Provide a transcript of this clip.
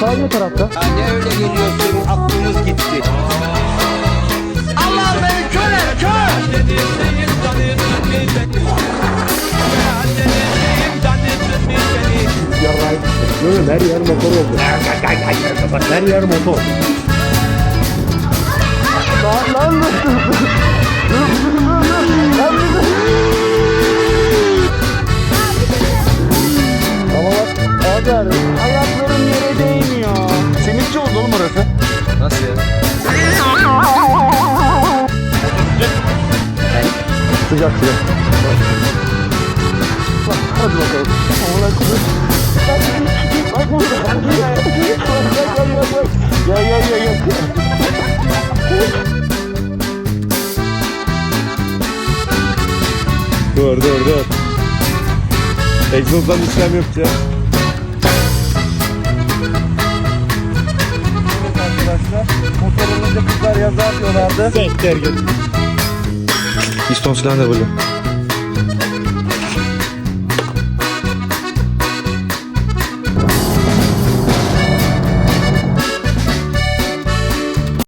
Sağ ne tarafta? Ya ne öyle geliyorsun aklımız gitti. Allah beni kör et kör. Yarrayım. Görün her yer motor oldu. Her yer motor. Lan lan Ama bak abi abi. Simitçi oldu oğlum orası. Nasıl ya? Sıcak sıcak. Bak, Hadi bakalım. Bak bak. Gel gel gel gel. Dur dur dur. Egzozdan işlem yapacağız. Arkadaşlar olunca kızlar yazar diyorlardı. Sekter git. Piston silindir böyle.